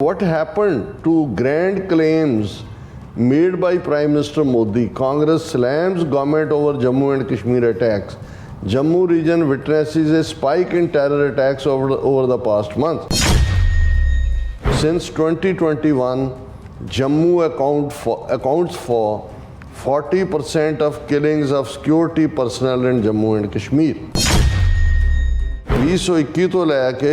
What happened to grand claims made by Prime Minister Modi? Congress slams government over Jammu and Kashmir attacks. Jammu region witnesses a spike in terror attacks over the, over the past month. Since 2021, Jammu account for, accounts for 40% of killings of security personnel in Jammu and Kashmir. 2021 ਤੋਂ ਲੈ ਕੇ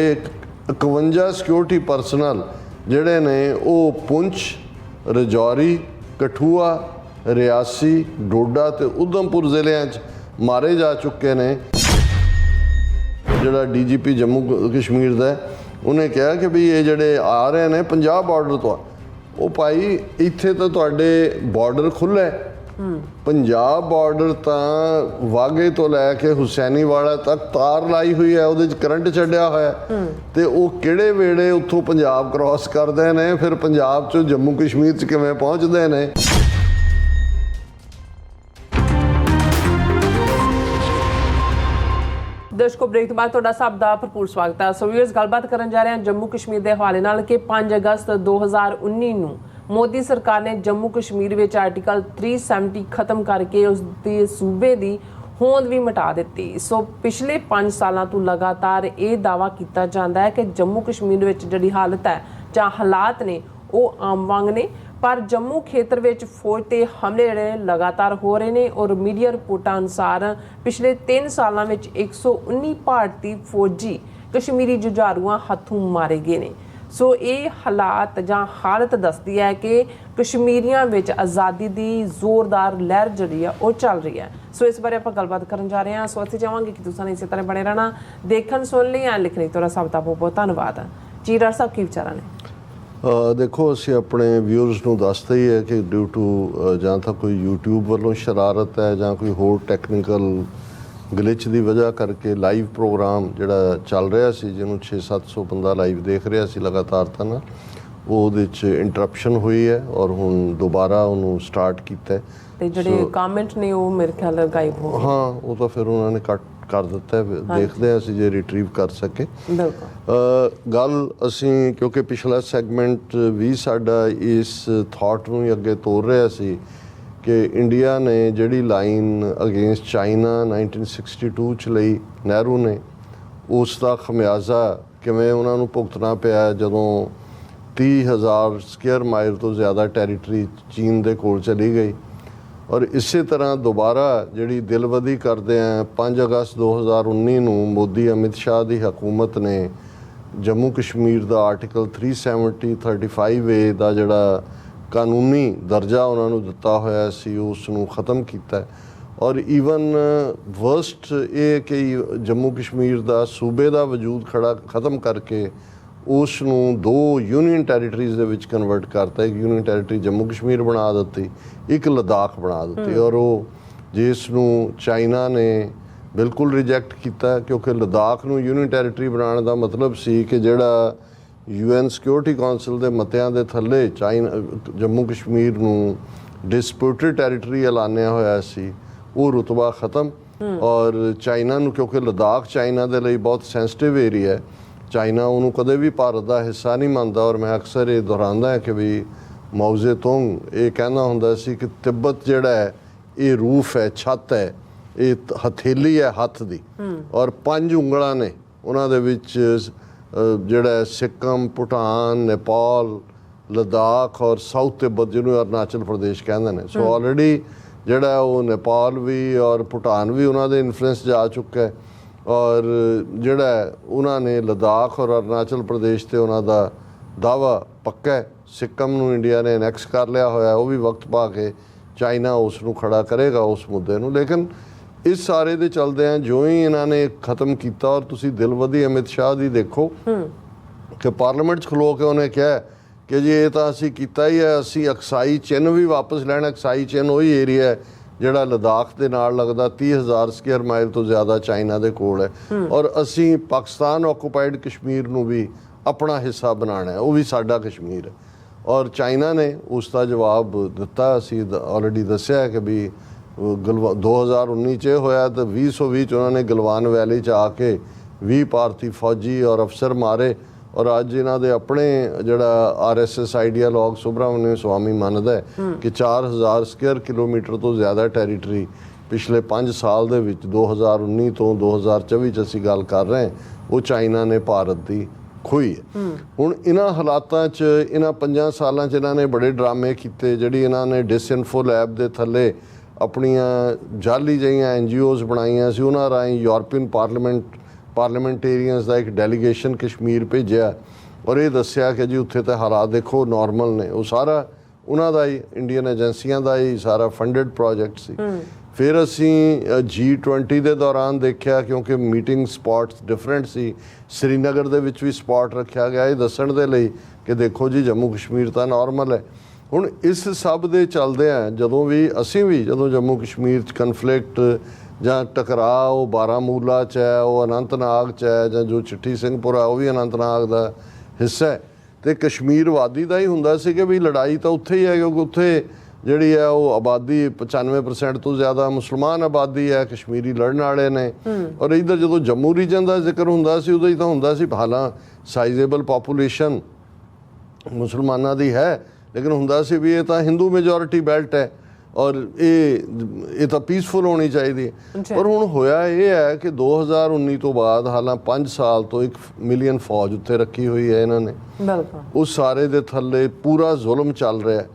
51 security personal ਜਿਹੜੇ ਨੇ ਉਹ ਪੁੰਛ, ਰਜੌਰੀ, ਕਠੂਆ, ਰਿਆਸੀ, ਡੋਡਾ ਤੇ ਉਧਮਪੁਰ ਜ਼ਿਲ੍ਹਿਆਂ 'ਚ ਮਾਰੇ ਜਾ ਚੁੱਕੇ ਨੇ। ਜਿਹੜਾ ਡੀਜੀਪੀ ਜੰਮੂ ਕ- ਕਸ਼ਮੀਰ ਦਾ ਉਹਨੇ ਕਿਹਾ ਕਿ ਵੀ ਇਹ ਜਿਹੜੇ ਆ ਰਹੇ ਨੇ, ਪੰਜਾਬ ਬਾਰਡਰ ਤੋਂ ਉਹ ਭਾਈ, ਇੱਥੇ ਤਾਂ ਤੁਹਾਡੇ ਬਾਰਡਰ ਖੁੱਲ੍ਹਾ ਹੈ। ਪੰਜਾਬ ਬਾਰਡਰ ਤਾਂ ਵਾਗੇ ਤੋਂ ਲੈ ਕੇ ਹੁਸੈਨੀਵਾਲਾ ਤੱਕ ਤਾਰ ਲਾਈ ਹੋਈ ਹੈ ਉਹਦੇ 'ਚ ਕਰੰਟ ਛੱਡਿਆ ਹੋਇਆ। ਤੇ ਉਹ ਕਿਹੜੇ ਵੇੜੇ ਉੱਥੋਂ ਪੰਜਾਬ ਕ੍ਰਾਸ ਕਰਦੇ ਨੇ ਫਿਰ ਪੰਜਾਬ 'ਚੋਂ ਜੰਮੂ ਕਸ਼ਮੀਰ 'ਚ ਕਿਵੇਂ ਪਹੁੰਚਦੇ ਨੇ? ਦਰਸ਼ਕੋ ਬ੍ਰੇਕ ਤੋਂ ਬਾਅਦ ਤੁਹਾਡਾ ਸਭ ਦਾ ਭਰਪੂਰ ਸਵਾਗਤ ਹੈ। ਸੋ ਵੀਅਰਸ ਗੱਲਬਾਤ ਕਰਨ ਜਾ ਰਹੇ ਹਾਂ ਜੰਮੂ ਕਸ਼ਮੀਰ ਦੇ ਹਵਾਲੇ ਨਾਲ ਕਿ 5 ਅਗਸਤ 2019 ਨੂੰ ਮੋਦੀ ਸਰਕਾਰ ਨੇ ਜੰਮੂ ਕਸ਼ਮੀਰ ਵਿੱਚ ਆਰਟੀਕਲ 370 ਖਤਮ ਕਰਕੇ ਉਸ ਦੇ ਸੂਬੇ ਦੀ ਹੋਂਦ ਵੀ ਮਿਟਾ ਦਿੱਤੀ। ਸੋ ਪਿਛਲੇ 5 ਸਾਲਾਂ ਤੋਂ ਲਗਾਤਾਰ ਇਹ ਦਾਵਾ ਕੀਤਾ ਜਾਂਦਾ ਹੈ ਕਿ ਜੰਮੂ ਕਸ਼ਮੀਰ ਵਿੱਚ ਜਿਹੜੀ ਹਾਲਤ ਹੈ ਜਾਂ ਹਾਲਾਤ ਨੇ, ਉਹ ਆਮ ਵਾਂਗ ਨੇ। ਪਰ ਜੰਮੂ ਖੇਤਰ ਵਿੱਚ ਫੌਜ ਤੇ ਹਮਲੇ ਜਿਹੜੇ ਲਗਾਤਾਰ ਹੋ ਰਹੇ ਨੇ ਔਰ ਮੀਡੀਆ ਰਿਪੋਰਟਾਂ ਅਨੁਸਾਰ ਪਿਛਲੇ 3 ਸਾਲਾਂ ਵਿੱਚ 119 ਭਾਰਤੀ ਫੌਜੀ ਕਸ਼ਮੀਰੀ ਜੁਝਾਰੂਆਂ ਹੱਥੋਂ ਮਾਰੇ ਗਏ ਨੇ। ਸੋ ਇਹ ਹਾਲਾਤ ਜਾਂ ਹਾਲਤ ਦੱਸਦੀ ਹੈ ਕਿ ਕਸ਼ਮੀਰੀਆਂ ਵਿੱਚ ਆਜ਼ਾਦੀ ਦੀ ਜ਼ੋਰਦਾਰ ਲਹਿਰ ਜਿਹੜੀ ਆ ਉਹ ਚੱਲ ਰਹੀ ਹੈ। ਸੋ ਇਸ ਬਾਰੇ ਆਪਾਂ ਗੱਲਬਾਤ ਕਰਨ ਜਾ ਰਹੇ ਹਾਂ। ਸੋ ਅਸੀਂ ਚਾਹਾਂਗੇ ਕਿ ਤੁਸੀਂ ਇਸੇ ਤਰ੍ਹਾਂ ਬਣੇ ਰਹਿਣਾ, ਦੇਖਣ, ਸੁਣ ਲਈ ਐਂ ਲਿਖਣੀ ਤੁਹਾਡਾ ਸਭ ਦਾ ਬਹੁਤ ਬਹੁਤ ਧੰਨਵਾਦ। ਜੀ ਡਾਕਟਰ ਸਾਹਿਬ, ਕੀ ਵਿਚਾਰਾਂ ਨੇ ਦੇਖੋ, ਅਸੀਂ ਆਪਣੇ ਵਿਊਅਰਸ ਨੂੰ ਦੱਸਦੇ ਹੀ ਹੈ ਕਿ ਡਿਊ ਟੂ ਜਾਂ ਤਾਂ ਕੋਈ YouTube ਵੱਲੋਂ ਸ਼ਰਾਰਤ ਹੈ ਜਾਂ ਕੋਈ ਹੋਰ ਟੈਕਨੀਕਲ ਗਲਿਚ ਦੀ ਵਜ੍ਹਾ ਕਰਕੇ ਲਾਈਵ ਪ੍ਰੋਗਰਾਮ ਜਿਹੜਾ ਚੱਲ ਰਿਹਾ ਸੀ ਜਿਹਨੂੰ 6-700 ਬੰਦਾ ਲਾਈਵ ਦੇਖ ਰਿਹਾ ਸੀ ਲਗਾਤਾਰ ਤਾਂ ਨਾ ਉਹ ਉਹਦੇ 'ਚ ਇੰਟਰਪਸ਼ਨ ਹੋਈ ਹੈ ਔਰ ਹੁਣ ਦੁਬਾਰਾ ਉਹਨੂੰ ਸਟਾਰਟ ਕੀਤਾ ਤੇ ਜਿਹੜੇ ਕਮੈਂਟ ਨੇ ਉਹ ਮੇਰੇ ਖਿਆਲ ਗਾਇਬ ਹੋ ਹਾਂ ਉਹ ਤਾਂ ਫਿਰ ਉਹਨਾਂ ਨੇ ਕੱਟ ਕਰ ਦਿੱਤਾ ਦੇਖਦੇ ਹਾਂ ਅਸੀਂ ਜੇ ਰਿਟਰੀਵ ਕਰ ਸਕੇ। ਗਏ ਬਿਲਕੁਲ। ਅ, ਗੱਲ ਅਸੀਂ ਕਿਉਂਕਿ ਪਿਛਲਾ ਸੈਗਮੈਂਟ ਵੀ ਸਾਡਾ ਇਸ ਥਾਟ ਨੂੰ ਹੀ ਅੱਗੇ ਤੋਰ ਰਿਹਾ ਸੀ ਕਿ ਇੰਡੀਆ ਨੇ ਜਿਹੜੀ ਲਾਈਨ ਅਗੇਂਸਟ ਚਾਈਨਾ 1962 ਚ ਲਈ ਨਹਿਰੂ ਨੇ ਉਸ ਦਾ ਖਮਿਆਜ਼ਾ ਕਿਵੇਂ ਉਹਨਾਂ ਨੂੰ ਭੁਗਤਣਾ ਪਿਆ ਜਦੋਂ 30000 ਸਕੁਅਰ ਮਾਈਲ ਤੋਂ ਜ਼ਿਆਦਾ ਟੈਰੀਟਰੀ ਚੀਨ ਦੇ ਕੋਲ ਚਲੀ ਗਈ। ਔਰ ਇਸੇ ਤਰ੍ਹਾਂ ਦੁਬਾਰਾ ਜਿਹੜੀ ਦਿਲਵਦੀ ਕਰਦੇ ਆ 5 ਅਗਸਤ 2019 ਨੂੰ ਮੋਦੀ ਅਮਿਤ ਸ਼ਾਹ ਦੀ ਹਕੂਮਤ ਨੇ ਜੰਮੂ ਕਸ਼ਮੀਰ ਦਾ ਆਰਟੀਕਲ 370 35A ਦਾ ਜਿਹੜਾ ਕਾਨੂੰਨੀ ਦਰਜਾ ਉਹਨਾਂ ਨੂੰ ਦਿੱਤਾ ਹੋਇਆ ਸੀ ਉਸ ਨੂੰ ਖਤਮ ਕੀਤਾ ਹੈ। ਔਰ ਈਵਨ ਵਰਸਟ ਇਹ ਕਿ ਜੰਮੂ ਕਸ਼ਮੀਰ ਦਾ ਸੂਬੇ ਦਾ ਵਜੂਦ ਖੜਾ ਖਤਮ ਕਰਕੇ ਉਸ ਨੂੰ ਦੋ ਯੂਨੀਅਨ ਟੈਰੀਟਰੀਜ਼ ਦੇ ਵਿੱਚ ਕਨਵਰਟ ਕਰਤਾ। ਇੱਕ ਯੂਨੀਅਨ ਟੈਰੀਟਰੀ ਜੰਮੂ ਕਸ਼ਮੀਰ ਬਣਾ ਦਿੱਤੀ ਇੱਕ ਲਦਾਖ ਬਣਾ ਦਿੱਤੀ। ਔਰ ਉਹ ਜਿਸ ਨੂੰ ਚਾਈਨਾ ਨੇ ਬਿਲਕੁਲ ਰਿਜੈਕਟ ਕੀਤਾ ਕਿਉਂਕਿ ਲਦਾਖ ਨੂੰ ਯੂਨੀਅਨ ਟੈਰੀਟਰੀ ਬਣਾਉਣ ਦਾ ਮਤਲਬ ਸੀ ਕਿ ਜਿਹੜਾ ਯੂਐਨ ਸਿਕਿਉਰਿਟੀ ਕਾਉਂਸਲ ਦੇ ਮਤਿਆਂ ਦੇ ਥੱਲੇ ਚਾਈਨਾ ਜੰਮੂ ਕਸ਼ਮੀਰ ਨੂੰ ਡਿਸਪਿਊਟਡ ਟੈਰੀਟਰੀ ਐਲਾਨਿਆ ਹੋਇਆ ਸੀ ਉਹ ਰੁਤਬਾ ਖਤਮ। ਔਰ ਚਾਈਨਾ ਨੂੰ ਕਿਉਂਕਿ ਲਦਾਖ ਚਾਈਨਾ ਦੇ ਲਈ ਬਹੁਤ ਸੈਂਸਿਟਿਵ ਏਰੀਆ ਹੈ ਚਾਈਨਾ ਉਹਨੂੰ ਕਦੇ ਵੀ ਭਾਰਤ ਦਾ ਹਿੱਸਾ ਨਹੀਂ ਮੰਨਦਾ। ਔਰ ਮੈਂ ਅਕਸਰ ਇਹ ਦੁਹਰਾਉਂਦਾ ਹਾਂ ਕਿ ਵੀ ਮੌਜ਼ੇ ਤੁੰਗ ਇਹ ਕਹਿੰਦਾ ਹੁੰਦਾ ਸੀ ਕਿ ਤਿੱਬਤ ਜਿਹੜਾ ਹੈ ਇਹ ਰੂਫ ਹੈ ਛੱਤ ਹੈ ਇਹ ਤ- ਹਥੇਲੀ ਹੈ ਹੱਥ ਦੀ। ਔਰ ਪੰਜ ਉਂਗਲਾਂ ਨੇ ਉਹਨਾਂ ਦੇ ਵਿੱਚ ਜਿਹੜਾ ਸਿੱਕਮ ਭੂਟਾਨ ਨੇਪਾਲ ਲਦਾਖ ਔਰ ਸਾਊਥ ਤਿੱਬਤ ਜਿਹਨੂੰ ਅਰੁਣਾਚਲ ਪ੍ਰਦੇਸ਼ ਕਹਿੰਦੇ ਨੇ। ਸੋ ਆਲਰੇਡੀ ਜਿਹੜਾ ਉਹ ਨੇਪਾਲ ਵੀ ਔਰ ਭੂਟਾਨ ਵੀ ਉਹਨਾਂ ਦੇ ਇਨਫਲੂਐਂਸ ਆ ਚੁੱਕਾ ਹੈ। ਔਰ ਜਿਹੜਾ ਉਹਨਾਂ ਨੇ ਲਦਾਖ ਔਰ ਅਰੁਣਾਚਲ ਪ੍ਰਦੇਸ਼ ਤੇ ਉਹਨਾਂ ਦਾ ਦਾਵਾ ਪੱਕਾ ਹੈ। ਸਿੱਕਮ ਨੂੰ ਇੰਡੀਆ ਨੇ ਐਨੈਕਸ ਕਰ ਲਿਆ ਹੋਇਆ ਉਹ ਵੀ ਵਕਤ ਪਾ ਕੇ ਚਾਈਨਾ ਉਸ ਨੂੰ ਖੜਾ ਕਰੇਗਾ ਉਸ ਮੁੱਦੇ ਨੂੰ। ਲੇਕਿਨ ਇਸ ਸਾਰੇ ਦੇ ਚਲਦੇ ਆ ਜੋ ਹੀ ਇਹਨਾਂ ਨੇ ਖਤਮ ਕੀਤਾ ਔਰ ਤੁਸੀਂ ਦਿਲਵਦੀ ਅਮਿਤ ਸ਼ਾਹ ਦੀ ਦੇਖੋ। ਕਿ ਪਾਰਲੀਮੈਂਟ 'ਚ ਖਲੋ ਕੇ ਉਹਨੇ ਕਿਹਾ ਕਿ ਜੀ ਇਹ ਤਾਂ ਅਸੀਂ ਕੀਤਾ ਹੀ ਹੈ ਅਸੀਂ ਅਕਸਾਈ ਚਿੰਨ ਵੀ ਵਾਪਸ ਲੈਣਾ ਅਕਸਾਈ ਚਿੰਨ ਉਹੀ ਏਰੀਆ ਹੈ ਜਿਹੜਾ ਲਦਾਖ ਦੇ ਨਾਲ ਲੱਗਦਾ 30000 ਸਕੁਅਰ ਮਾਈਲ ਤੋਂ ਜ਼ਿਆਦਾ ਚਾਈਨਾ ਦੇ ਕੋਲ ਹੈ। ਔਰ ਅਸੀਂ ਪਾਕਿਸਤਾਨ ਆਕੂਪਾਈਡ ਕਸ਼ਮੀਰ ਨੂੰ ਵੀ ਆਪਣਾ ਹਿੱਸਾ ਬਣਾਉਣਾ ਹੈ ਉਹ ਵੀ ਸਾਡਾ ਕਸ਼ਮੀਰ ਹੈ। ਔਰ ਚਾਈਨਾ ਨੇ ਉਸ ਦਾ ਜਵਾਬ ਦਿੱਤਾ ਅਸੀਂ ਆਲਰੇਡੀ ਦੱਸਿਆ ਹੈ ਕਿ ਵੀ ਗਲਵਾ 2019 ਚ ਹੋਇਆ ਤਾਂ 2020 ਚ ਉਹਨਾਂ ਨੇ ਗਲਵਾਨ ਵੈਲੀ ਚ ਆ ਕੇ 20 ਭਾਰਤੀ ਫੌਜੀ ਔਰ ਅਫਸਰ ਮਾਰੇ ਔਰ ਅੱਜ ਇਹਨਾਂ ਦੇ ਆਪਣੇ ਜਿਹੜਾ ਆਰਐਸਐਸ ਆਈਡੀਆਲੋਗ ਸੁਬਰਾਮਨਿਅਮ ਸਵਾਮੀ ਮੰਨਦਾ ਕਿ 4000 ਸਕੁਅਰ ਕਿਲੋਮੀਟਰ ਤੋਂ ਜ਼ਿਆਦਾ ਟੈਰੀਟਰੀ ਪਿਛਲੇ 5 ਸਾਲ ਦੇ ਵਿੱਚ 2019 ਤੋਂ 2024 ਚ ਅਸੀਂ ਗੱਲ ਕਰ ਰਹੇ ਹਾਂ ਉਹ ਚਾਈਨਾ ਨੇ ਭਾਰਤ ਦੀ ਖੋਈ ਹੈ। ਹੁਣ ਇਹਨਾਂ ਹਾਲਾਤਾਂ 'ਚ ਇਹਨਾਂ 5 ਸਾਲਾਂ 'ਚ ਇਹਨਾਂ ਨੇ ਬੜੇ ਡਰਾਮੇ ਕੀਤੇ ਜਿਹੜੀ ਇਹਨਾਂ ਨੇ ਡਿਸਇਨਫੋ ਲੈਬ ਦੇ ਥੱਲੇ ਆਪਣੀਆਂ ਜਾਲੀ ਜਿਹੀਆਂ ਐਨਜੀਓਜ਼ ਬਣਾਈਆਂ ਸੀ ਉਹਨਾਂ ਰਾਹੀਂ ਯੂਰਪੀਅਨ ਪਾਰਲੀਮੈਂਟ ਪਾਰਲੀਮੈਂਟੇਰੀਅਨਸ ਦਾ ਇੱਕ ਡੈਲੀਗੇਸ਼ਨ ਕਸ਼ਮੀਰ ਭੇਜਿਆ ਔਰ ਇਹ ਦੱਸਿਆ ਕਿ ਜੀ ਉੱਥੇ ਤੇ ਹਾਲਾਤ ਦੇਖੋ ਨਾਰਮਲ ਨੇ। ਉਹ ਸਾਰਾ ਉਹਨਾਂ ਦਾ ਹੀ ਇੰਡੀਅਨ ਏਜੰਸੀਆਂ ਦਾ ਹੀ ਸਾਰਾ ਫੰਡਡ ਪ੍ਰੋਜੈਕਟ ਸੀ। ਫਿਰ ਅਸੀਂ G20 ਦੇ ਦੌਰਾਨ ਦੇਖਿਆ ਕਿਉਂਕਿ ਮੀਟਿੰਗ ਸਪੌਟਸ ਡਿਫਰੈਂਟ ਸੀ। ਸ੍ਰੀਨਗਰ ਦੇ ਵਿੱਚ ਵੀ ਸਪੌਟ ਰੱਖਿਆ ਗਿਆ। ਇਹ ਦੱਸਣ ਦੇ ਲਈ ਕਿ ਦੇਖੋ ਜੀ ਜੰਮੂ ਕਸ਼ਮੀਰ ਤਾਂ ਨਾਰਮਲ ਹੈ। ਹੁਣ ਇਸ ਸਭ ਦੇ ਚੱਲਦੇ ਆ ਜਦੋਂ ਵੀ ਅਸੀਂ ਵੀ ਜਦੋਂ ਜੰਮੂ ਕਸ਼ਮੀਰ ਚ ਕਨਫਲਿਕਟ ਜਾਂ ਟਕਰਾਅ ਉਹ ਬਾਰਾਮੂਲਾ ਚ ਹੈ ਉਹ ਅਨੰਤਨਾਗ ਚ ਹੈ ਜਾਂ ਜੋ ਚਿੱਠੀ ਸਿੰਘਪੁਰਾ ਉਹ ਵੀ ਅਨੰਤਨਾਗ ਦਾ ਹਿੱਸਾ ਹੈ। ਤੇ ਕਸ਼ਮੀਰ ਵਾਦੀ ਦਾ ਹੀ ਹੁੰਦਾ ਸੀ ਕਿ ਵੀ ਲੜਾਈ ਤਾਂ ਉੱਥੇ ਹੀ ਹੈ ਕਿਉਂਕਿ ਉੱਥੇ ਜਿਹੜੀ ਹੈ ਉਹ ਆਬਾਦੀ 95% ਤੋਂ ਜ਼ਿਆਦਾ ਮੁਸਲਮਾਨ ਆਬਾਦੀ ਹੈ ਕਸ਼ਮੀਰੀ ਲੜਨ ਵਾਲੇ ਨੇ। ਔਰ ਇਧਰ ਜਦੋਂ ਜੰਮੂ ਰੀਜਨ ਦਾ ਜ਼ਿਕਰ ਹੁੰਦਾ ਸੀ ਉਦੋਂ ਹੀ ਤਾਂ ਹੁੰਦਾ ਸੀ ਹਾਲਾਂ ਸਾਈਜ਼ੇਬਲ ਪੋਪੂਲੇਸ਼ਨ ਮੁਸਲਮਾਨਾਂ ਦੀ ਹੈ। ਲੇਕਿਨ ਹੁੰਦਾ ਸੀ ਵੀ ਇਹ ਤਾਂ ਹਿੰਦੂ ਮੈਜੋਰਿਟੀ ਬੈਲਟ ਹੈ ਔਰ ਇਹ ਇਹ ਤਾਂ ਪੀਸਫੁਲ ਹੋਣੀ ਚਾਹੀਦੀ ਹੈ। ਪਰ ਹੁਣ ਹੋਇਆ ਇਹ ਹੈ ਕਿ 2019 ਤੋਂ ਬਾਅਦ ਹਾਲਾਂ 5 ਸਾਲ ਤੋਂ 1 ਮਿਲੀਅਨ ਫੌਜ ਉੱਤੇ ਰੱਖੀ ਹੋਈ ਹੈ ਇਹਨਾਂ ਨੇ। ਬਿਲਕੁਲ। ਉਸ ਸਾਰੇ ਦੇ ਥੱਲੇ ਪੂਰਾ ਜ਼ੁਲਮ ਚੱਲ ਰਿਹਾ ਹੈ।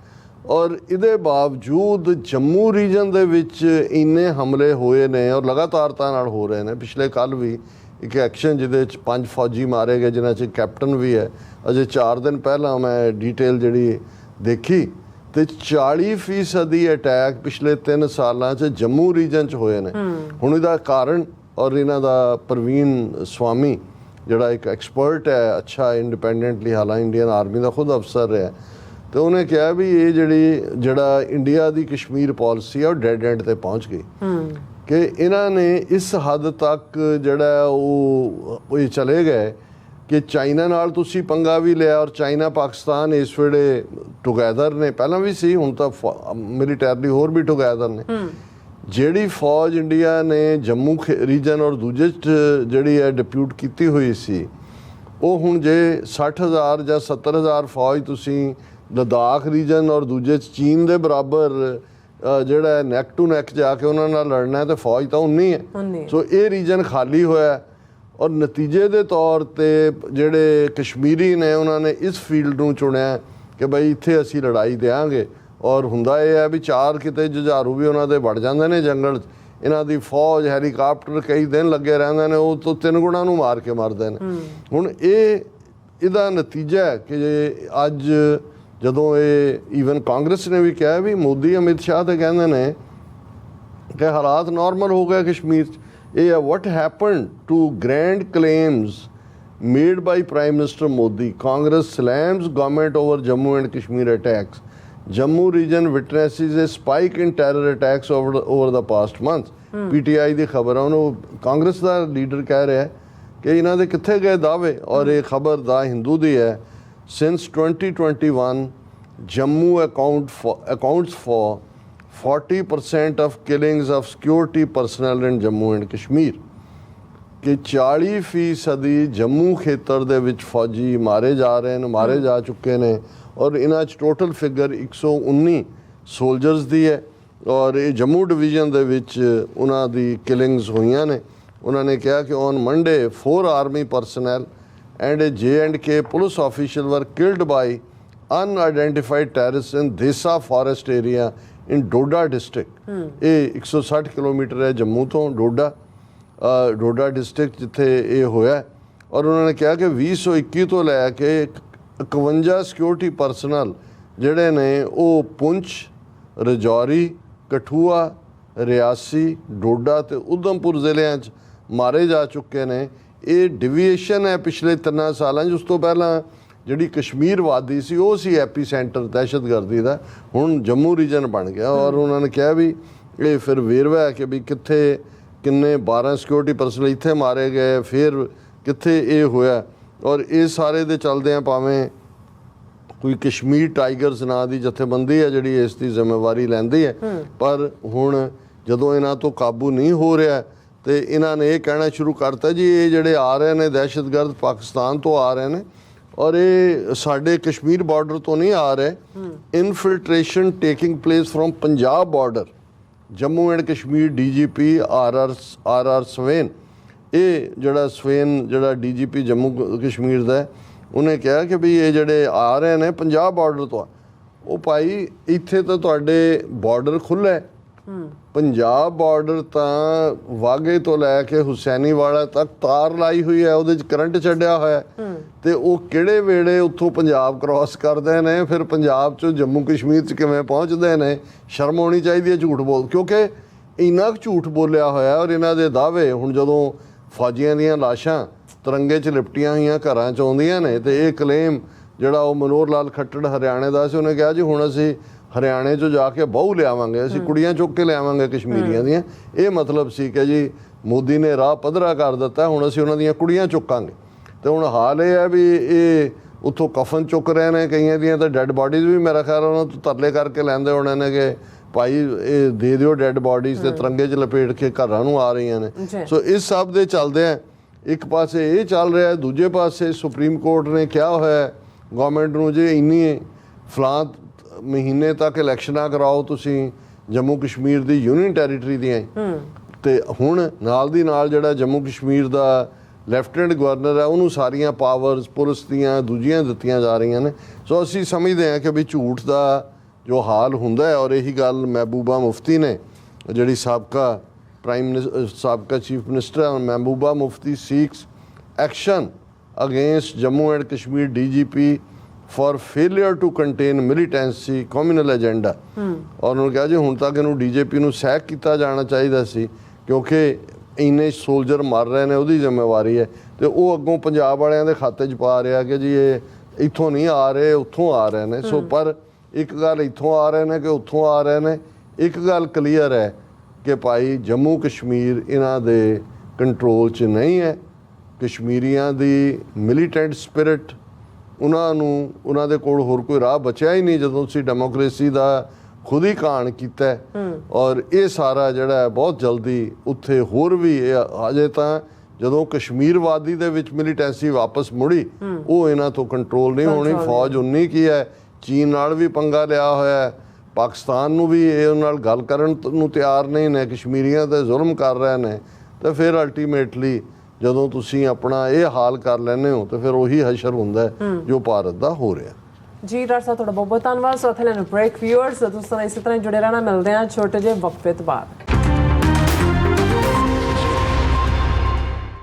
ਔਰ ਇਹਦੇ ਬਾਵਜੂਦ ਜੰਮੂ ਰੀਜਨ ਦੇ ਵਿੱਚ ਇੰਨੇ ਹਮਲੇ ਹੋਏ ਨੇ ਔਰ ਲਗਾਤਾਰਤਾ ਨਾਲ ਹੋ ਰਹੇ ਨੇ। ਪਿਛਲੇ ਕੱਲ ਵੀ ਇੱਕ ਐਕਸ਼ਨ ਜਿਹਦੇ ਵਿੱਚ ਪੰਜ ਫੌਜੀ ਮਾਰੇ ਗਏ ਜਿਨ੍ਹਾਂ 'ਚ ਕੈਪਟਨ ਵੀ ਹੈ। ਅਜੇ 4 ਦਿਨ ਪਹਿਲਾਂ ਮੈਂ ਡੀਟੇਲ ਜਿਹੜੀ ਦੇਖੀ ਤੇ 40% ਫੀਸਦੀ ਅਟੈਕ ਪਿਛਲੇ 3 ਸਾਲਾਂ 'ਚ ਜੰਮੂ ਰੀਜਨ 'ਚ ਹੋਏ ਨੇ। ਹੁਣ ਇਹਦਾ ਕਾਰਨ ਔਰ ਇਹਨਾਂ ਦਾ ਪ੍ਰਵੀਨ ਸਵਾਮੀ ਜਿਹੜਾ ਇੱਕ ਐਕਸਪਰਟ ਹੈ ਅੱਛਾ ਇੰਡੀਪੈਂਡੈਂਟਲੀ ਹਾਲਾਂ ਇੰਡੀਅਨ ਆਰਮੀ ਦਾ ਖੁਦ ਅਫਸਰ ਰਿਹਾ ਤੇ ਉਹਨੇ ਕਿਹਾ ਵੀ ਇਹ ਜਿਹੜੀ ਜਿਹੜਾ ਇੰਡੀਆ ਦੀ ਕਸ਼ਮੀਰ ਪਾਲਿਸੀ ਹੈ ਉਹ ਡੈਡ ਐਂਡ ਤੇ ਪਹੁੰਚ ਗਈ। ਕਿ ਇਹਨਾਂ ਨੇ ਇਸ ਹੱਦ ਤੱਕ ਜਿਹੜਾ ਉਹ ਉਹ ਇਹ ਚਲੇ ਗਏ ਕਿ ਚਾਈਨਾ ਨਾਲ ਤੁਸੀਂ ਪੰਗਾ ਵੀ ਲਿਆ ਔਰ ਚਾਈਨਾ ਪਾਕਿਸਤਾਨ ਇਸ ਵੇਲੇ ਟੁਗੇਦਰ ਨੇ। ਪਹਿਲਾਂ ਵੀ ਸੀ ਹੁਣ ਤਾਂ ਮਿਲੀਟੈਰਲੀ ਹੋਰ ਵੀ ਟੁਗੇਦਰ ਨੇ। ਜਿਹੜੀ ਫੌਜ ਇੰਡੀਆ ਨੇ ਜੰਮੂ ਰੀਜਨ ਔਰ ਦੂਜੇ ਜਿਹੜੀ ਹੈ ਡਿਪਿਊਟ ਕੀਤੀ ਹੋਈ ਸੀ ਉਹ ਹੁਣ ਜੇ 60000 ਜਾਂ 70000 ਫੌਜ ਤੁਸੀਂ ਲਦਾਖ ਰੀਜਨ ਔਰ ਦੂਜੇ ਚੀਨ ਦੇ ਬਰਾਬਰ ਜਿਹੜਾ ਨੈਕ ਟੂ ਨੈਕ ਜਾ ਕੇ ਉਹਨਾਂ ਨਾਲ ਲੜਨਾ ਹੈ ਤੇ ਫੌਜ ਤਾਂ ਉਨੀ ਹੈ। ਸੋ ਇਹ ਰੀਜਨ ਖਾਲੀ ਹੋਇਆ ਔਰ ਨਤੀਜੇ ਦੇ ਤੌਰ ਤੇ ਜਿਹੜੇ ਕਸ਼ਮੀਰੀ ਨੇ ਉਹਨਾਂ ਨੇ ਇਸ ਫੀਲਡ ਨੂੰ ਚੁਣਿਆ ਕਿ ਬਈ ਇੱਥੇ ਅਸੀਂ ਲੜਾਈ ਦੇਾਂਗੇ ਔਰ ਹੁੰਦਾ ਇਹ ਹੈ ਵੀ ਚਾਰ ਕਿਤੇ ਜੁਝਾਰੂ ਵੀ ਉਹਨਾਂ ਦੇ ਵੜ ਜਾਂਦੇ ਨੇ ਜੰਗਲ 'ਚ। ਇਹਨਾਂ ਦੀ ਫੌਜ ਹੈਲੀਕਾਪਟਰ ਕਈ ਦਿਨ ਲੱਗੇ ਰਹਿੰਦੇ ਨੇ ਉਹ ਤੋਂ ਤਿੰਨ ਗੁਣਾ ਨੂੰ ਮਾਰ ਕੇ ਮਰਦੇ ਨੇ। ਹੁਣ ਇਹ ਇਹਦਾ ਨਤੀਜਾ ਹੈ ਕਿ ਜੇ ਅੱਜ ਜਦੋਂ ਇਹ ਈਵਨ ਕਾਂਗਰਸ ਨੇ ਵੀ ਕਿਹਾ ਵੀ ਮੋਦੀ ਅਮਿਤ ਸ਼ਾਹ ਤੇ ਕਹਿੰਦੇ ਨੇ ਕਿ ਹਾਲਾਤ ਨਾਰਮਲ ਹੋ ਗਏ ਕਸ਼ਮੀਰ 'ਚ। ਇਹ ਹੈ what happened to grand claims made by prime minister Modi Congress slams government over Jammu and Kashmir attacks Jammu region witnesses a spike in terror attacks over over the past month PTI ਦੀ ਖਬਰ ਹੈ ਉਹਨੂੰ ਕਾਂਗਰਸ ਦਾ leader ਕਹਿ ਰਿਹਾ ਹੈ ਕਿ ਇਹਨਾਂ ਦੇ ਕਿੱਥੇ ਗਏ ਦਾਅਵੇ? ਔਰ ਇਹ ਖਬਰ ਦਾ ਹਿੰਦੂ ਦੀ ਹੈ। Since 2021 jammu account for accounts for 40% of killings of security personnel in jammu and kashmir ਕਿ 40 ਫੀਸਦੀ ਜੰਮੂ ਖੇਤਰ ਦੇ ਵਿੱਚ ਫੌਜੀ ਮਾਰੇ ਜਾ ਰਹੇ ਨੇ ਮਾਰੇ ਜਾ ਚੁੱਕੇ ਨੇ ਔਰ ਇਹਨਾਂ 'ਚ ਟੋਟਲ ਫਿਗਰ 119 ਸੋਲਜਰਸ ਦੀ ਹੈ ਔਰ ਇਹ ਜੰਮੂ ਡਿਵੀਜ਼ਨ ਦੇ ਵਿੱਚ ਉਹਨਾਂ ਦੀ ਕਿਲਿੰਗਸ ਹੋਈਆਂ ਨੇ। ਉਹਨਾਂ ਨੇ ਕਿਹਾ ਕਿ on Monday 4 army personnel and a J&K police official were killed by unidentified terrorists in Desa forest area in Doda district ਇਹ 160 ਕਿਲੋਮੀਟਰ ਹੈ ਜੰਮੂ ਤੋਂ ਡੋਡਾ। ਡੋਡਾ ਡਿਸਟ੍ਰਿਕਟ ਜਿੱਥੇ ਇਹ ਹੋਇਆ। ਔਰ ਉਹਨਾਂ ਨੇ ਕਿਹਾ ਕਿ 2021 ਤੋਂ ਲੈ ਕੇ 51 ਸਿਕਿਉਰਿਟੀ ਪਰਸਨਲ ਜਿਹੜੇ ਨੇ ਉਹ ਪੁੰਛ ਰਜੌਰੀ ਕਠੂਆ ਰਿਆਸੀ ਡੋਡਾ ਤੇ ਉਧਮਪੁਰ ਜ਼ਿਲ੍ਹਿਆਂ 'ਚ ਮਾਰੇ ਜਾ ਚੁੱਕੇ ਨੇ। ਇਹ ਡਿਵੀਏਸ਼ਨ ਹੈ ਪਿਛਲੇ ਤਿੰਨਾਂ ਸਾਲਾਂ 'ਚ। ਉਸ ਤੋਂ ਪਹਿਲਾਂ ਜਿਹੜੀ ਕਸ਼ਮੀਰ ਵਾਦੀ ਸੀ ਉਹ ਸੀ ਐਪੀ ਸੈਂਟਰ ਦਹਿਸ਼ਤਗਰਦੀ ਦਾ। ਹੁਣ ਜੰਮੂ ਰੀਜਨ ਬਣ ਗਿਆ ਔਰ ਉਹਨਾਂ ਨੇ ਕਿਹਾ ਵੀ ਇਹ ਫਿਰ ਵੇਰਵਾ ਹੈ ਕਿ ਵੀ ਕਿੱਥੇ ਕਿੰਨੇ 12 ਸਿਕਿਉਰਿਟੀ ਪਰਸਨਲ ਇੱਥੇ ਮਾਰੇ ਗਏ ਫਿਰ ਕਿੱਥੇ ਇਹ ਹੋਇਆ? ਔਰ ਇਹ ਸਾਰੇ ਦੇ ਚੱਲਦੇ ਆ ਭਾਵੇਂ ਕੋਈ ਕਸ਼ਮੀਰ ਟਾਈਗਰਸ ਨਾਂ ਦੀ ਜਥੇਬੰਦੀ ਹੈ ਜਿਹੜੀ ਇਸ ਦੀ ਜ਼ਿੰਮੇਵਾਰੀ ਲੈਂਦੀ ਹੈ। ਪਰ ਹੁਣ ਜਦੋਂ ਇਹਨਾਂ ਤੋਂ ਕਾਬੂ ਨਹੀਂ ਹੋ ਰਿਹਾ ਤੇ ਇਹਨਾਂ ਨੇ ਇਹ ਕਹਿਣਾ ਸ਼ੁਰੂ ਕਰਤਾ ਜੀ ਇਹ ਜਿਹੜੇ ਆ ਰਹੇ ਨੇ ਦਹਿਸ਼ਤਗਰਦ ਪਾਕਿਸਤਾਨ ਤੋਂ ਆ ਰਹੇ ਨੇ ਔਰ ਇਹ ਸਾਡੇ ਕਸ਼ਮੀਰ ਬਾਰਡਰ ਤੋਂ ਨਹੀਂ ਆ ਰਹੇ। Infiltration taking place from Punjab border Jammu and Kashmir DGP R R R R Swain ਇਹ ਜਿਹੜਾ ਸਵੇਨ ਜਿਹੜਾ ਡੀਜੀਪੀ ਜੰਮੂ ਕਸ਼ਮੀਰ ਦਾ ਉਹਨੇ ਕਿਹਾ ਕਿ ਵੀ ਇਹ ਜਿਹੜੇ ਆ ਰਹੇ ਨੇ ਪੰਜਾਬ ਬਾਰਡਰ ਤੋਂ ਆ। ਉਹ ਭਾਈ, ਇੱਥੇ ਤਾਂ ਤੁਹਾਡੇ ਬਾਰਡਰ ਖੁੱਲ੍ਹਾ ਹੈ। ਪੰਜਾਬ ਬਾਰਡਰ ਤਾਂ ਵਾਗੇ ਤੋਂ ਲੈ ਕੇ ਹੁਸੈਨੀਵਾਲਾ ਤੱਕ ਤਾਰ ਲਾਈ ਹੋਈ ਹੈ ਉਹਦੇ ਚ ਕਰੰਟ ਛੱਡਿਆ ਹੋਇਆ ਤੇ ਉਹ ਕਿਹੜੇ ਵੇਲੇ ਉੱਥੋਂ ਪੰਜਾਬ ਕ੍ਰਾਸ ਕਰਦੇ ਨੇ ਫਿਰ ਪੰਜਾਬ ਚੋਂ ਜੰਮੂ ਕਸ਼ਮੀਰ ਚ ਕਿਵੇਂ ਪਹੁੰਚਦੇ ਨੇ ਸ਼ਰਮ ਆਉਣੀ ਚਾਹੀਦੀ ਹੈ ਝੂਠ ਬੋਲ ਕਿਉਂਕਿ ਇੰਨਾ ਝੂਠ ਬੋਲਿਆ ਹੋਇਆ ਔਰ ਇਹਨਾਂ ਦੇ ਦਾਅਵੇ ਹੁਣ ਜਦੋਂ ਫੌਜੀਆਂ ਦੀਆਂ ਲਾਸ਼ਾਂ ਤਿਰੰਗੇ 'ਚ ਲਿਪਟੀਆਂ ਹੋਈਆਂ ਘਰਾਂ 'ਚ ਆਉਂਦੀਆਂ ਨੇ ਤੇ ਇਹ ਕਲੇਮ ਜਿਹੜਾ ਉਹ ਮਨੋਹਰ ਲਾਲ ਖੱਟੜ ਹਰਿਆਣੇ ਦਾ ਸੀ ਉਹਨੇ ਕਿਹਾ ਜੀ ਹੁਣ ਅਸੀਂ ਹਰਿਆਣੇ 'ਚ ਜਾ ਕੇ ਬਹੂ ਲਿਆਵਾਂਗੇ ਅਸੀਂ ਕੁੜੀਆਂ ਚੁੱਕ ਕੇ ਲਿਆਵਾਂਗੇ ਕਸ਼ਮੀਰੀਆਂ ਦੀਆਂ। ਇਹ ਮਤਲਬ ਸੀ ਕਿ ਜੀ ਮੋਦੀ ਨੇ ਰਾਹ ਪੱਧਰਾ ਕਰ ਦਿੱਤਾ ਹੁਣ ਅਸੀਂ ਉਹਨਾਂ ਦੀਆਂ ਕੁੜੀਆਂ ਚੁੱਕਾਂਗੇ। ਤੇ ਹੁਣ ਹਾਲ ਇਹ ਹੈ ਵੀ ਇਹ ਉੱਥੋਂ ਕਫਨ ਚੁੱਕ ਰਹੇ ਨੇ ਕਈਆਂ ਦੀਆਂ ਤਾਂ ਡੈੱਡ ਬਾਡੀਜ਼ ਵੀ ਮੇਰਾ ਖਿਆਲ ਉਹਨਾਂ ਤੋਂ ਤਰਲੇ ਕਰਕੇ ਲੈਂਦੇ ਹੋਣੇ ਨੇ ਕਿ ਭਾਈ ਇਹ ਦੇ ਦਿਓ ਡੈੱਡ ਬਾਡੀਜ਼ ਤੇ ਤਿਰੰਗੇ 'ਚ ਲਪੇਟ ਕੇ ਘਰਾਂ ਨੂੰ ਆ ਰਹੀਆਂ ਨੇ। ਸੋ ਇਸ ਸਭ ਦੇ ਚੱਲਦੇ ਆ ਇੱਕ ਪਾਸੇ ਇਹ ਚੱਲ ਰਿਹਾ ਹੈ ਦੂਜੇ ਪਾਸੇ ਸੁਪਰੀਮ ਕੋਰਟ ਨੇ ਕਿਹਾ ਹੋਇਆ ਗਵਰਨਮੈਂਟ ਨੂੰ ਜੇ ਇੰਨੀ ਫਲਾਂ ਮਹੀਨੇ ਤੱਕ ਇਲੈਕਸ਼ਨਾਂ ਕਰਾਓ ਤੁਸੀਂ ਜੰਮੂ ਕਸ਼ਮੀਰ ਦੀ ਯੂਨੀਅਨ ਟੈਰੀਟਰੀ ਦੀਆਂ ਤੇ ਹੁਣ ਨਾਲ ਦੀ ਨਾਲ ਜਿਹੜਾ ਜੰਮੂ ਕਸ਼ਮੀਰ ਦਾ ਲੈਫਟੀਨੈਂਟ ਗਵਰਨਰ ਹੈ ਉਹਨੂੰ ਸਾਰੀਆਂ ਪਾਵਰਸ ਪੁਲਿਸ ਦੀਆਂ ਦੂਜੀਆਂ ਦਿੱਤੀਆਂ ਜਾ ਰਹੀਆਂ ਨੇ। ਸੋ ਅਸੀਂ ਸਮਝਦੇ ਹਾਂ ਕਿ ਵੀ ਝੂਠ ਦਾ ਜੋ ਹਾਲ ਹੁੰਦਾ ਹੈ ਔਰ ਇਹੀ ਗੱਲ ਮਹਿਬੂਬਾ ਮੁਫਤੀ ਨੇ ਜਿਹੜੀ ਸਾਬਕਾ ਪ੍ਰਾਈਮ ਮਿਨਿਸਟਰ ਸਾਬਕਾ ਚੀਫ ਮਿਨਿਸਟਰ ਹੈ Mehbooba Mufti seeks action against Jammu and Kashmir DGP for failure to contain militancy communal agenda ਔਰ ਉਹਨੂੰ ਕਿਹਾ ਜੀ ਹੁਣ ਤੱਕ ਇਹਨੂੰ ਡੀਜੀਪੀ ਨੂੰ ਸੈਕ ਕੀਤਾ ਜਾਣਾ ਚਾਹੀਦਾ ਸੀ ਕਿਉਂਕਿ ਇੰਨੇ ਸੋਲਜਰ ਮਰ ਰਹੇ ਨੇ ਉਹਦੀ ਜ਼ਿੰਮੇਵਾਰੀ ਹੈ। ਤੇ ਉਹ ਅੱਗੋਂ ਪੰਜਾਬ ਵਾਲਿਆਂ ਦੇ ਖਾਤੇ 'ਚ ਪਾ ਰਿਹਾ ਕਿ ਜੀ ਇਹ ਇੱਥੋਂ ਨਹੀਂ ਆ ਰਹੇ ਉੱਥੋਂ ਆ ਰਹੇ ਨੇ। ਸੋ ਪਰ ਇੱਕ ਗੱਲ ਇੱਥੋਂ ਆ ਰਹੇ ਨੇ ਕਿ ਉੱਥੋਂ ਆ ਰਹੇ ਨੇ। ਇੱਕ ਗੱਲ ਕਲੀਅਰ ਹੈ ਕਿ ਭਾਈ ਜੰਮੂ ਕਸ਼ਮੀਰ ਇਹਨਾਂ ਦੇ ਕੰਟਰੋਲ 'ਚ ਨਹੀਂ ਹੈ। ਕਸ਼ਮੀਰੀਆਂ ਦੀ ਮਿਲੀਟੈਂਟ ਸਪਿਰਿਟ ਉਹਨਾਂ ਨੂੰ ਉਹਨਾਂ ਦੇ ਕੋਲ ਹੋਰ ਕੋਈ ਰਾਹ ਬਚਿਆ ਹੀ ਨਹੀਂ ਜਦੋਂ ਤੁਸੀਂ ਡੈਮੋਕ੍ਰੇਸੀ ਦਾ ਖੁਦ ਹੀ ਕਾਣ ਕੀਤਾ। ਔਰ ਇਹ ਸਾਰਾ ਜਿਹੜਾ ਹੈ ਬਹੁਤ ਜਲਦੀ ਉੱਥੇ ਹੋਰ ਵੀ ਅਜੇ ਤਾਂ ਜਦੋਂ ਕਸ਼ਮੀਰ ਵਾਦੀ ਦੇ ਵਿੱਚ ਮਿਲੀਟੈਂਸੀ ਵਾਪਸ ਮੁੜੀ ਉਹ ਇਹਨਾਂ ਤੋਂ ਕੰਟਰੋਲ ਨਹੀਂ ਹੋਣੀ। ਫੌਜ ਉਨੀ ਕੀ ਹੈ ਚੀਨ ਨਾਲ ਵੀ ਪੰਗਾ ਲਿਆ ਹੋਇਆ ਹੈ। ਪਾਕਿਸਤਾਨ ਨੂੰ ਵੀ ਇਹ ਨਾਲ ਗੱਲ ਕਰਨ ਨੂੰ ਤਿਆਰ ਨਹੀਂ ਨੇ। ਕਸ਼ਮੀਰੀਆਂ ਤੇ ਜ਼ੁਲਮ ਕਰ ਰਹੇ ਨੇ। ਤੇ ਫਿਰ ਅਲਟੀਮੇਟਲੀ ਜਦੋਂ ਤੁਸੀਂ ਆਪਣਾ ਇਹ ਹਾਲ ਕਰ ਲੈਂਦੇ ਹੋ ਤੇ ਫਿਰ ਉਹੀ ਹਸ਼ਰ ਹੁੰਦਾ ਜੋ ਭਾਰਤ ਦਾ ਹੋ ਰਿਹਾ। ਜੀ ਡਾਕਟਰ ਸਾਹਿਬ ਤੁਹਾਡਾ ਬਹੁਤ ਬਹੁਤ ਧੰਨਵਾਦ। ਸੋ ਨੂੰ ਬ੍ਰੇਕ ਵਿਊਅਰਸ ਤੁਸੀਂ ਇਸੇ ਤਰ੍ਹਾਂ ਜੁੜੇ ਰਹਿਣਾ। ਮਿਲਦੇ ਹਾਂ ਛੋਟੇ ਜਿਹੇ ਵਕਫੇ ਤੋਂ ਬਾਅਦ।